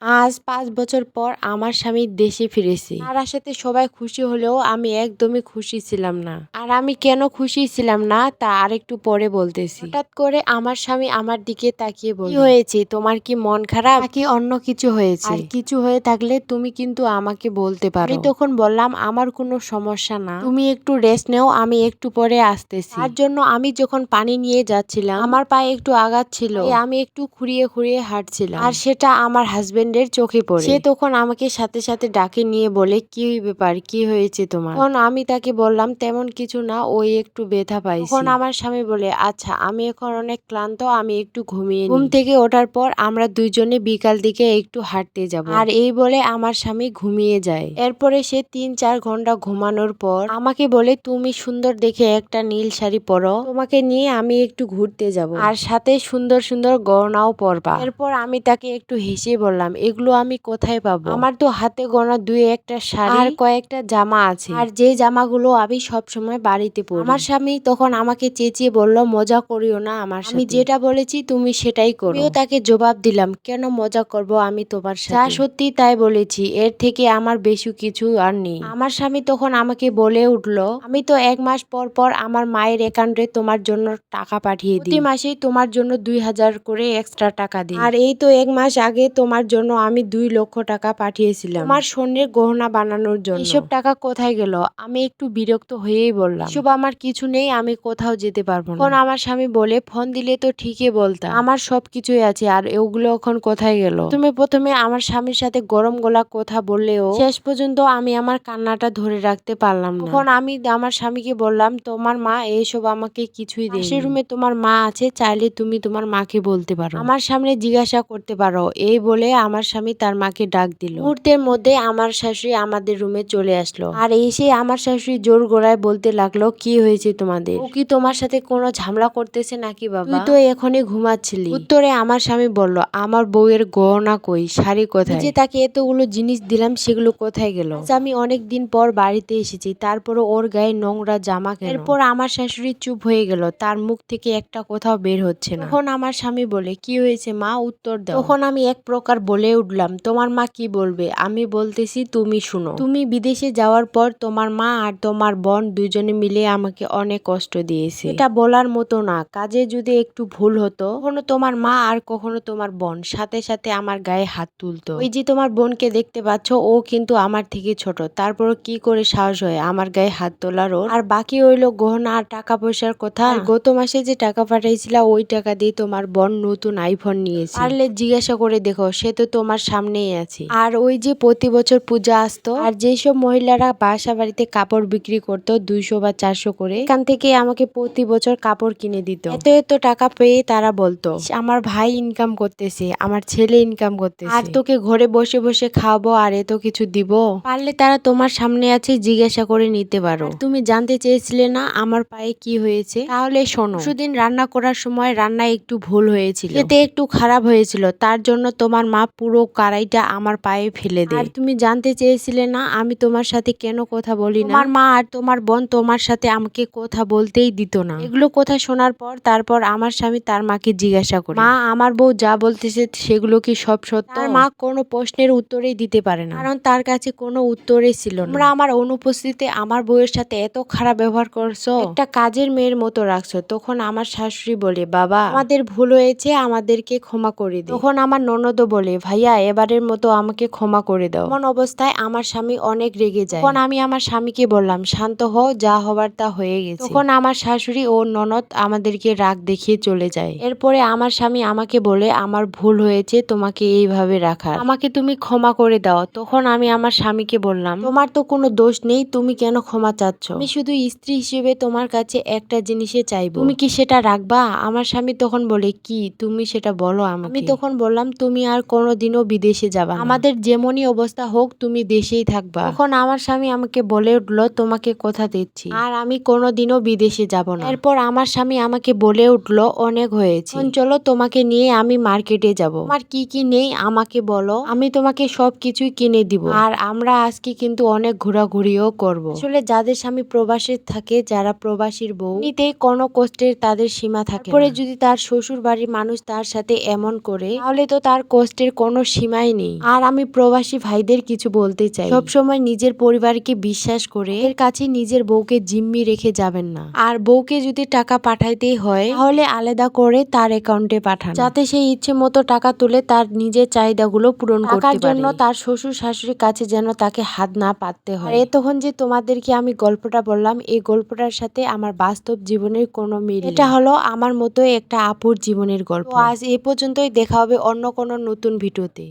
আজ পাঁচ বছর পর আমার স্বামী দেশে ফিরেছে। তার আসাতে সবাই খুশি হলেও আমি একদমই খুশি ছিলাম না। আর আমি কেন খুশি ছিলাম না, তা আরেকটু পরে বলতেছি। হঠাৎ করে আমার স্বামী আমার দিকে তাকিয়ে বলল, "কি হয়েছে? তোমার কি মন খারাপ? নাকি অন্য কিছু হয়েছে? আর কিছু হয়ে থাকলে তুমি কিন্তু আমাকে বলতে পারো। আমি তখন বললাম, আমার কোনো সমস্যা না। তুমি একটু রেস্ট নেও, আমি একটু পরে আসতেছি। তার জন্য আমি যখন পানি নিয়ে যাচ্ছিলাম, আমার পায়ে একটু আঘাত ছিল। আমি একটু খুঁড়িয়ে খুঁড়িয়ে হাঁটছিলাম। আর সেটা আমার হাজবেন্ডের চোখে পড়ে। সে তখন আমাকে সাথে সাথে ডাকে নিয়ে বলে কি ব্যাপার? কি হয়েছে তোমার? তখন আমি তাকে বললাম তেমন কিছু না ওই একটু ব্যথা পাই তখন আমার স্বামী বলে আচ্ছা আমি এখন অনেক ক্লান্ত আমি একটু ঘুমিয়ে ঘুম থেকে ওঠার পর আমরা দুইজনে বিকাল দিকে একটু হাঁটতে যাব। আর এই বলে আমার স্বামী ঘুমিয়ে যায়। এরপরে সে তিন চার ঘণ্টা ঘুমানোর পর আমাকে বলে তুমি সুন্দর দেখে একটা নীল শাড়ি পরো। তোমাকে নিয়ে আমি একটু ঘুরতে যাব। আর সাথে সুন্দর সুন্দর গহনাও পরবা। এরপর আমি তাকে একটু হেসে বললাম এগুলো আমি কোথায় পাবো? আমার তো হাতে গোনা দুই একটা শাড়ি আর কয়েকটা জামা আছে। আর যে জামাগুলো আমি সব সময় বাড়িতে পরি। আমার স্বামী তখন আমাকে চেঁচিয়ে বলল মজা করিও না আমার। আমি যেটা বলেছি তুমি সেটাই করো। আমিও তাকে জবাব দিলাম কেন মজা করব আমি তোমার সাথে? যা সত্যি তাই বলেছি এর থেকে আমার বেশি কিছু আর নেই। আমার স্বামী তখন আমাকে বলে উঠল আমি তো এক মাস পর পর আমার মায়ের অ্যাকাউন্টে তোমার জন্য টাকা পাঠিয়ে দিই। প্রতি মাসেই তোমার জন্য দুই হাজার করে এক্সট্রা টাকা দিই। আর এই তো এক মাস আগে তোমার জন্য আমি দুই লক্ষ টাকা পাঠিয়েছিলাম। আমার স্বর্ণের গহনা বানানোর জন্য। এসব টাকা কোথায় গেল? আমি একটু বিরক্ত হয়েই বললাম। এসব আমার কিছু নেই আমি কোথাও যেতে পারব না। আমার স্বামী বলে ফোন দিলে তো ঠিকই বলতাম। আমার সব কিছুই আছে আর ওগুলো এখন কোথায় গেল? তুমি প্রথমে আমার স্বামীর সাথে গরম গলা কথা বললেও শেষ পর্যন্ত আমি আমার কান্নাটা ধরে রাখতে পারলাম না। তখন আমি আমার স্বামীকে বললাম তোমার মা এইসব আমাকে কিছুই দেয় সে রুমে তোমার মা আছে চাইলে তুমি তোমার মাকে বলতে পারো। আমার সামনে জিজ্ঞাসা করতে পারো। এই বলে আমার স্বামী তার মাকে ডাক দিল। মুহূর্তের মধ্যে আমার শাশুড়ি আমাদের রুমে চলে আসলো। আর এসে আমার শাশুড়ি জোর গলায় বলতে লাগল কি হয়েছে তোমাদের? ও কি তোমার সাথে কোনো ঝামেলা করতেছে নাকি বাবা? তুই তো এখনই ঘুমাচ্ছিলি। উত্তরে আমার স্বামী বলল আমার বউয়ের গহনা কই? শাড়ি কোথায়? যে তাকে এতগুলো জিনিস দিলাম সেগুলো কোথায় গেল? আজ আমি অনেক দিন পর বাড়িতে এসেছি তারপরও ওর গায়ে নোংরা জামা কেন? এরপর আমার শাশুড়ি চুপ হয়ে গেল তার মুখ থেকে একটা কোথাও বের হচ্ছে না। তখন আমার স্বামী বলে কি হয়েছে মা? উত্তর দাও। তখন আমি এক প্রকার বলে উঠলাম, তোমার মা কি বলবে? আমি বলতেছি, তুমি শুনো। তুমি বিদেশে যাওয়ার পর তোমার মা আর তোমার বোন দুজনে মিলে আমাকে অনেক কষ্ট দিয়েছে। এটা বলার মতো না। কাজে যদি একটু ভুল হতো, কখনো তোমার মা আর কখনো তোমার বোন। সাথে সাথে আমার গায়ে হাত তুলতো। ওই যে তোমার বোনকে দেখতে পাচ্ছ, ও কিন্তু আমার থেকে ছোট। তারপর কি করে সাহস হয়? আমার গায়ে হাত তোলার ওর আর বাকি হইল গহনা আর টাকা পয়সার কথা। গত মাসে যে টাকা পাঠাইছিলা, ওই টাকা দিয়ে তোমার বোন নতুন আইফোন নিয়েছে। পারলে জিজ্ঞাসা করে দেখো, সে তো তোমার সামনেই আছে। আর ওই যে প্রতি বছর পূজা আসতো আর যেসব মহিলারা বাসা বাড়িতে কাপড় বিক্রি করতো দুইশো বা চারশো করে এখান থেকে আমাকে প্রতি বছর কাপড় কিনে দিত। এত এত টাকা পেয়ে তারা বলতো আমার ভাই ইনকাম করতেছে আমার ছেলে ইনকাম করতেছে। আর তোকে ঘরে বসে বসে খাওয়াবো আর এত কিছু দিব? পারলে তারা তোমার সামনে আছে জিজ্ঞাসা করে নিতে পারো। তুমি জানতে চেয়েছিলে না আমার পায়ে কি হয়েছে? তাহলে শোনো সুদিন রান্না করার সময় রান্নায় একটু ভুল হয়েছিল। এতে একটু খারাপ হয়েছিল তার জন্য তোমার মা পুরো কড়াইটা আমার পায়ে ফেলে দেয়। আর তুমি জানতে চেয়েছিলে না আমি তোমার সাথে কেন কথা বলি না? আমার মা আর তোমার বোন তোমার সাথে আমাকে কথা বলতেই দিত না। এগুলো কথা শোনার পর তারপর আমার স্বামী তার মাকে জিজ্ঞাসা করে। মা আমার বউ যা বলতেছে সেগুলো কি সব সত্য? তার মা কোনো প্রশ্নের উত্তরেই দিতে পারে না। কারণ তার কাছে কোনো উত্তরে ছিল না। তোমরা আমার অনুপস্থিতিতে আমার বউয়ের সাথে এত খারাপ ব্যবহার করছ। একটা কাজের মেয়ের মতো রাখছো তখন আমার শাশুড়ি বলে বাবা আমাদের ভুল হয়েছে আমাদেরকে ক্ষমা করে দিও। তখন আমার ননদও বলে ভাইয়া এবারের মতো আমাকে ক্ষমা করে দাও। এমন অবস্থায় আমার স্বামী অনেক রেগে যায়। তখন আমি আমার স্বামীকে বললাম শান্ত হও যা হবার তা হয়ে গেছে। তখন আমার শাশুড়ি ও ননদ আমাদেরকে রাগ দেখিয়ে চলে যায়। এরপরে আমার স্বামী আমাকে বলে আমার ভুল হয়েছে তোমাকে এইভাবে রাখার। আমাকে তুমি ক্ষমা করে দাও। তখন আমি আমার স্বামীকে বললাম তোমার তো কোনো দোষ নেই তুমি কেন ক্ষমা চাচ্ছ? আমি শুধু স্ত্রী হিসেবে তোমার কাছে একটা জিনিসে চাইব। তুমি কি সেটা রাখবা? আমার স্বামী তখন বলে কি? তুমি সেটা বলো আমি তখন বললাম তুমি আর কোনোদিনও বিদেশে যাবা আমাদের যেমনই অবস্থা হোক তুমি দেশেই থাকবা। তখন আমার স্বামী আমাকে বলে উঠল তোমাকে কথা দিচ্ছি। আর আমি কোনোদিনও বিদেশে যাব না। এরপর আমার স্বামী আমাকে বলে উঠল অনেক হয়েছে। চলো তোমাকে নিয়ে আমি মার্কেটে যাব। আমার কি কি নেই আমাকে বলো। আমি তোমাকে সব কিছুই কিনে দিব। আর আমরা আজকে কিন্তু অনেক ঘোরাঘুরিও করব। আসলে যাদের স্বামী প্রবাসে থাকে যারা প্রবাসীর বউ নিতেই কোনো কষ্টের তাদের সীমা থাকে পরে যদি তার শ্বশুর বাড়ির মানুষ তার সাথে এমন করে তাহলে তো তার কষ্টের কোনো সীমাই নেই। আর আমি প্রবাসী ভাইদের কিছু বলতে চাই। সবসময় নিজের পরিবারকে বিশ্বাস করে এর কাছে নিজের বউকে জিম্মি রেখে যাবেন না। আর বউকে যদি টাকা পাঠাইতেই হয় তাহলে আলাদা করে তার অ্যাকাউন্টে পাঠান। যাতে সে ইচ্ছে মতো টাকা তুলে তার নিজের চাহিদাগুলো পূরণ করতে পারে। জন্য তার শ্বশুর শাশুড়ির কাছে যেন তাকে হাত না পাততে হয়। এতক্ষণ যে তোমাদেরকে আমি গল্পটা বললাম এই গল্পটার সাথে আমার বাস্তব জীবনের কোনো মিল এটা হলো আমার মতো একটা আপুর জীবনের গল্প। আজ এ পর্যন্তই। দেখা হবে অন্য কোনো নতুন ভিডিওতে